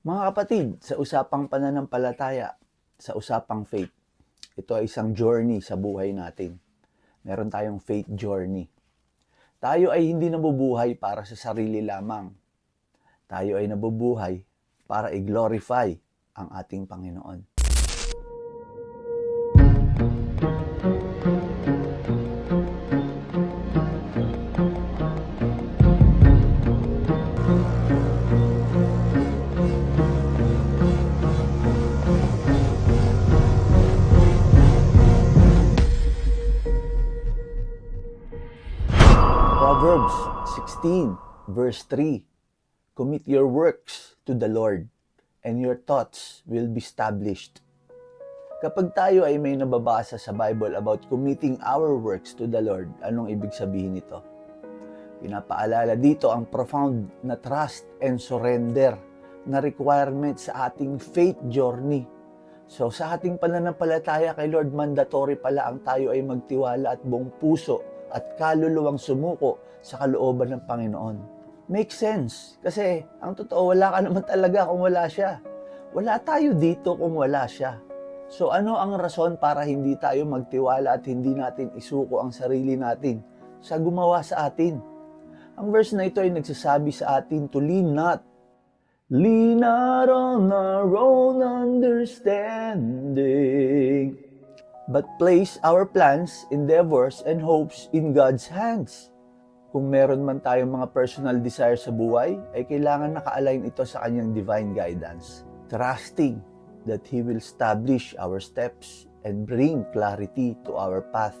Mga kapatid, sa usapang pananampalataya, sa usapang faith, ito ay isang journey sa buhay natin. Meron tayong faith journey. Tayo ay hindi nabubuhay para sa sarili lamang. Tayo ay nabubuhay para i-glorify ang ating Panginoon. Proverbs 16, verse 3. Commit your works to the Lord, and your thoughts will be established. Kapag tayo ay may nababasa sa Bible about committing our works to the Lord, anong ibig sabihin nito? Pinapaalala dito ang profound na trust and surrender na requirement sa ating faith journey. So sa ating pananampalataya kay Lord, mandatory pala ang tayo ay magtiwala at buong puso at kaluluwang sumuko sa kalooban ng Panginoon. Makes sense. Kasi ang totoo, wala ka naman talaga kung wala siya. Wala tayo dito kung wala siya. So ano ang rason para hindi tayo magtiwala at hindi natin isuko ang sarili natin sa gumawa sa atin? Ang verse na ito ay nagsasabi sa atin to lean not. Lean not on our own understanding but place our plans, endeavors, and hopes in God's hands. Kung meron man tayong mga personal desire sa buhay, ay kailangan naka-align ito sa kanyang divine guidance. Trusting that He will establish our steps and bring clarity to our path.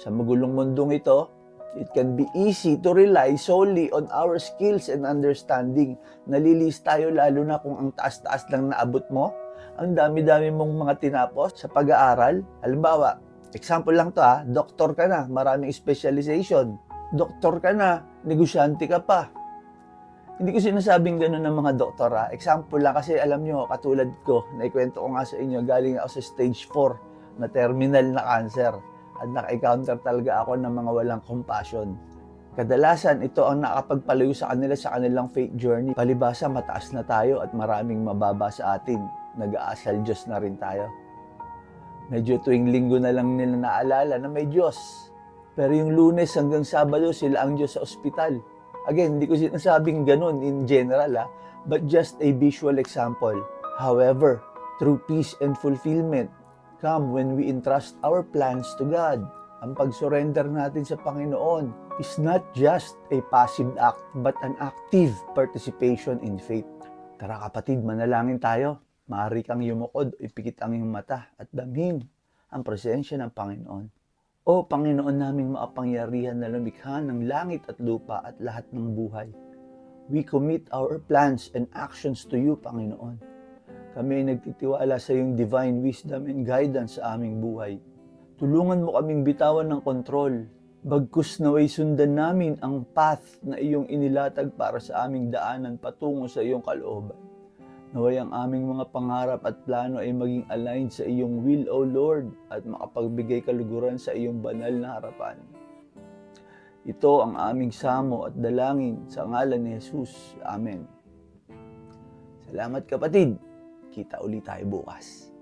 Sa magulong mundong ito, it can be easy to rely solely on our skills and understanding. Nalilis tayo lalo na kung ang taas-taas lang naabot mo, ang dami-dami mong mga tinapos sa pag-aaral. Halimbawa, example lang to ha, doktor ka na, maraming specialization. Doktor ka na, negosyante ka pa. Hindi ko sinasabing gano'n ng mga doktor ha. Example lang kasi alam nyo, katulad ko, naikwento ko nga sa inyo, galing ako sa stage 4 na terminal na cancer at naka-encounter talaga ako ng mga walang compassion. Kadalasan, ito ang nakapagpalayo sa kanila sa kanilang faith journey. Palibasa, mataas na tayo at maraming mababa sa atin. Nag-aasal Diyos na rin tayo. Medyo tuwing linggo na lang nila naalala na may Diyos. Pero yung lunes hanggang Sabado, sila ang Diyos sa ospital. Again, hindi ko sinasabing ganun in general, ha? but just a visual example. However, true peace and fulfillment come when we entrust our plans to God. Ang pag-surrender natin sa Panginoon is not just a passive act, but an active participation in faith. Tara kapatid, manalangin tayo. Maaari kang yumukod, ipikit ang iyong mata at damhin ang presensya ng Panginoon. O Panginoon naming maapangyarihan na lumikha ng langit at lupa at lahat ng buhay. We commit our plans and actions to you, Panginoon. Kami ay nagtitiwala sa iyong divine wisdom and guidance sa aming buhay. Tulungan mo kaming bitawan ng kontrol. Bagkus naway sundan namin ang path na iyong inilatag para sa aming daanan patungo sa iyong kalooban. Naway ang aming mga pangarap at plano ay maging aligned sa iyong will, O Lord, at makapagbigay kaluguran sa iyong banal na harapan. Ito ang aming samo at dalangin sa ngalan ni Jesus. Amen. Salamat kapatid. Kita ulit tayo bukas.